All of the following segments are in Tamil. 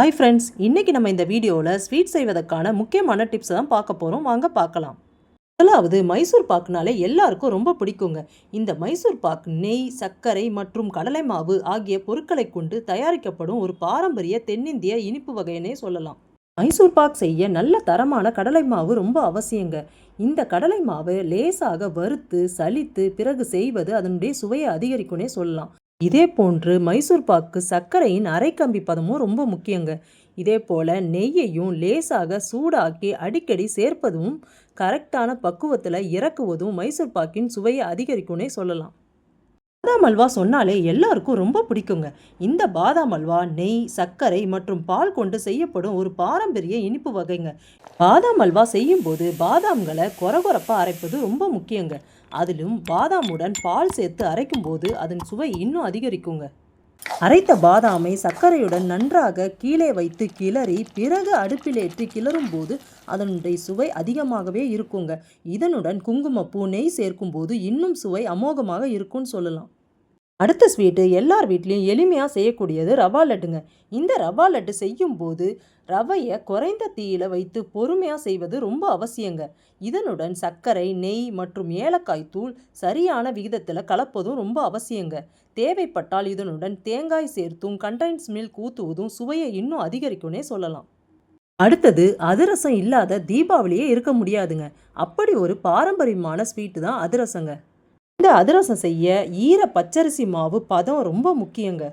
ஹாய் ஃப்ரெண்ட்ஸ் இன்றைக்கி நம்ம இந்த வீடியோவில் ஸ்வீட் செய்வதற்கான முக்கியமான டிப்ஸ் தான் பார்க்க போகிறோம் வாங்க பார்க்கலாம். முதலாவது மைசூர் பாக்குனாலே எல்லாருக்கும் ரொம்ப பிடிக்குங்க. இந்த மைசூர் பாக் நெய் சர்க்கரை மற்றும் கடலை மாவு ஆகிய பொருட்களை கொண்டு தயாரிக்கப்படும் ஒரு பாரம்பரிய தென்னிந்திய இனிப்பு வகையினே சொல்லலாம். மைசூர் பாக் செய்ய நல்ல தரமான கடலை மாவு ரொம்ப அவசியங்க. இந்த கடலை மாவை லேசாக வறுத்து சலித்து பிறகு செய்வது அதனுடைய சுவையை அதிகரிக்கும்னே சொல்லலாம். இதே போன்று மைசூர் பாக்கு சர்க்கரையின் அரைக்கம்பி பதமும் ரொம்ப முக்கியங்க. இதே போல் நெய்யையும் லேசாக சூடாக்கி அடிக்கடி சேர்ப்பதும் கரெக்டான பக்குவத்தில் இறக்குவதும் மைசூர் பாக்கின் சுவையை அதிகரிக்கும்னே சொல்லலாம். பாதாம் அல்வா சொன்னாலே எல்லாருக்கும் ரொம்ப பிடிக்குங்க. இந்த பாதாம் அல்வா நெய் சர்க்கரை மற்றும் பால் கொண்டு செய்யப்படும் ஒரு பாரம்பரிய இனிப்பு வகைங்க. பாதாம் அல்வா செய்யும்போது பாதாம்களை கொரகொரப்பாக அரைப்பது ரொம்ப முக்கியங்க. அதிலும் பாதாமுடன் பால் சேர்த்து அரைக்கும்போது அதன் சுவை இன்னும் அதிகரிக்குங்க. அரைத்த பாதாமை சர்க்கரையுடன் நன்றாக கீழே வைத்து கிளறி பிறகு அடுப்பிலேற்றி கிளறும் போது அதனுடைய சுவை அதிகமாகவே இருக்குங்க. இதனுடன் குங்குமப்பூ நெய் சேர்க்கும்போது இன்னும் சுவை அமோகமாக இருக்கும்னு சொல்லலாம். அடுத்த ஸ்வீட்டு எல்லார் வீட்லேயும் எளிமையாக செய்யக்கூடியது ரவா லட்டுங்க. இந்த ரவா லட்டு செய்யும்போது ரவையை குறைந்த தீயில வைத்து பொறுமையாக செய்வது ரொம்ப அவசியங்க. இதனுடன் சர்க்கரை நெய் மற்றும் ஏலக்காய் தூள் சரியான விகிதத்தில் கலப்பதும் ரொம்ப அவசியங்க. தேவைப்பட்டால் இதனுடன் தேங்காய் சேர்த்தும் கண்டென்ஸ் மில்க் ஊற்றுவதும் சுவையை இன்னும் அதிகரிக்கும்னே சொல்லலாம். அடுத்தது அதிரசம் இல்லாத தீபாவளியே இருக்க முடியாதுங்க. அப்படி ஒரு பாரம்பரியமான ஸ்வீட்டு தான் அதிரசங்க. இந்த அதிரசம் செய்ய ஈர பச்சரிசி மாவு பதம் ரொம்ப முக்கியங்க.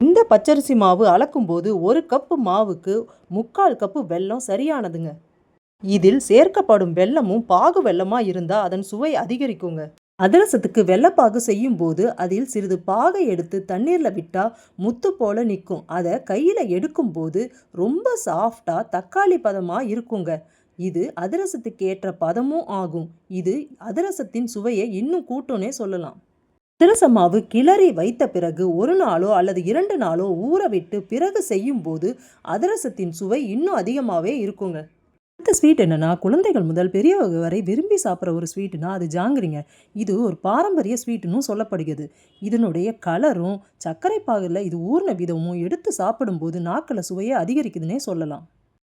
இந்த பச்சரிசி மாவு அளக்கும்போது ஒரு கப்பு மாவுக்கு முக்கால் கப்பு வெல்லம் சரியானதுங்க. இதில் சேர்க்கப்படும் வெல்லமும் பாகு வெல்லமாக இருந்தால் அதன் சுவை அதிகரிக்குங்க. அதிரசத்துக்கு வெள்ளப்பாகு செய்யும்போது அதில் சிறிது பாகை எடுத்து தண்ணீரில் விட்டால் முத்து போல நிற்கும் அதை கையில் எடுக்கும்போது ரொம்ப சாஃப்டாக தக்காளி பதமாக இருக்குங்க. இது அதிரசத்துக்கு ஏற்ற பதமும் ஆகும். இது அதிரசத்தின் சுவையை இன்னும் கூட்டும்னே சொல்லலாம். அதிரச மாவு கிளறி வைத்த பிறகு ஒரு நாளோ அல்லது இரண்டு நாளோ ஊறவிட்டு பிறகு செய்யும்போது அதிரசத்தின் சுவை இன்னும் அதிகமாகவே இருக்குங்க. அடுத்த ஸ்வீட் என்னென்னா குழந்தைகள் முதல் பெரியவங்க வரை விரும்பி சாப்பிட்ற ஒரு ஸ்வீட்னா அது ஜாங்கிரிங்க. இது ஒரு பாரம்பரிய ஸ்வீட்டுன்னு சொல்லப்படுகிறது. இதனுடைய கலரும் சர்க்கரை பாகில் இது ஊர்ன விதமும் எடுத்து சாப்பிடும்போது நாக்கில் சுவையை அதிகரிக்குதுன்னே சொல்லலாம்.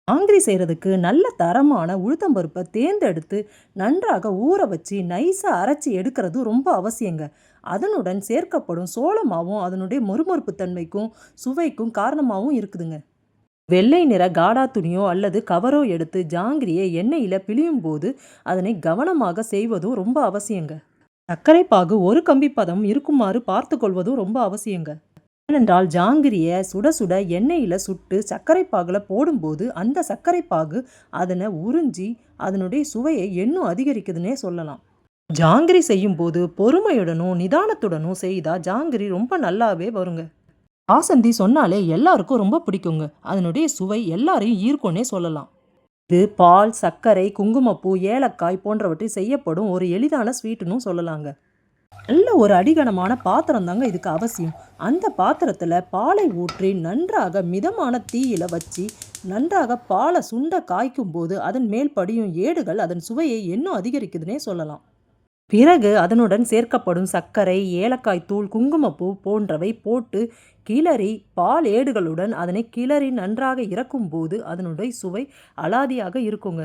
ஆங்கிரி செய்கிறதுக்கு நல்ல தரமான உளுத்தம்பருப்பை தேர்ந்தெடுத்து நன்றாக ஊற வச்சு நைஸாக அரைச்சி எடுக்கிறது ரொம்ப அவசியங்க. அதனுடன் சேர்க்கப்படும் சோளமாவும் அதனுடைய மொறுமொறுப்பு தன்மைக்கும் சுவைக்கும் காரணமாகவும் இருக்குதுங்க. வெள்ளை நிற காடா துணியோ அல்லது கவரோ எடுத்து ஜாங்கிரியை எண்ணெயில் பிழியும் போது அதனை கவனமாக செய்வதும் ரொம்ப அவசியங்க. சர்க்கரை பாகு ஒரு கம்பி பதம் இருக்குமாறு பார்த்து கொள்வதும் ரொம்ப அவசியங்க. ஏனென்றால் ஜாங்கிரியை சுட சுட எண்ணெயில் சுட்டு சர்க்கரை பாகில் போடும்போது அந்த சர்க்கரை பாகு அதனை உறிஞ்சி அதனுடைய சுவையை இன்னும் அதிகரிக்குதுன்னே சொல்லலாம். ஜாங்கிரி செய்யும்போது பொறுமையுடனும் நிதானத்துடனும் செய்தால் ஜாங்கிரி ரொம்ப நல்லாவே வருங்க. ஆசந்தி சொன்னாலே எல்லாருக்கும் ரொம்ப பிடிக்குங்க. அதனுடைய சுவை எல்லாரையும் ஈர்க்கும்னே சொல்லலாம். இது பால் சர்க்கரை குங்குமப்பூ ஏலக்காய் போன்றவற்றை செய்யப்படும் ஒரு எளிதான ஸ்வீட்டுன்னு சொல்லலாங்க. நல்ல ஒரு அடிகனமான பாத்திரம் தாங்க இதுக்கு அவசியம். அந்த பாத்திரத்தில் பாலை ஊற்றி நன்றாக மிதமான தீயில வச்சு நன்றாக பாலை சுண்ட காய்க்கும் போது அதன் மேல் படியும் ஏடுகள் அதன் சுவையை இன்னும் அதிகரிக்குதுன்னே சொல்லலாம். பிறகு அதனுடன் சேர்க்கப்படும் சர்க்கரை ஏலக்காய் தூள் குங்குமப்பூ போன்றவை போட்டு கிளறி பால் ஏடுகளுடன் அதனை கிளறி நன்றாக இறக்கும்போது அதனுடைய சுவை அலாதியாக இருக்குங்க.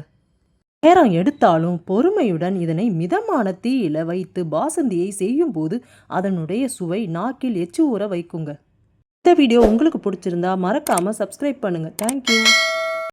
நேரம் எடுத்தாலும் பொறுமையுடன் இதனை மிதமான தீயில வைத்து பாசந்தியை செய்யும்போது அதனுடைய சுவை நாக்கில் எச்சு ஊற வைக்குங்க. இந்த வீடியோ உங்களுக்கு பிடிச்சிருந்தா மறக்காமல் சப்ஸ்கிரைப் பண்ணுங்கள் தேங்க்யூ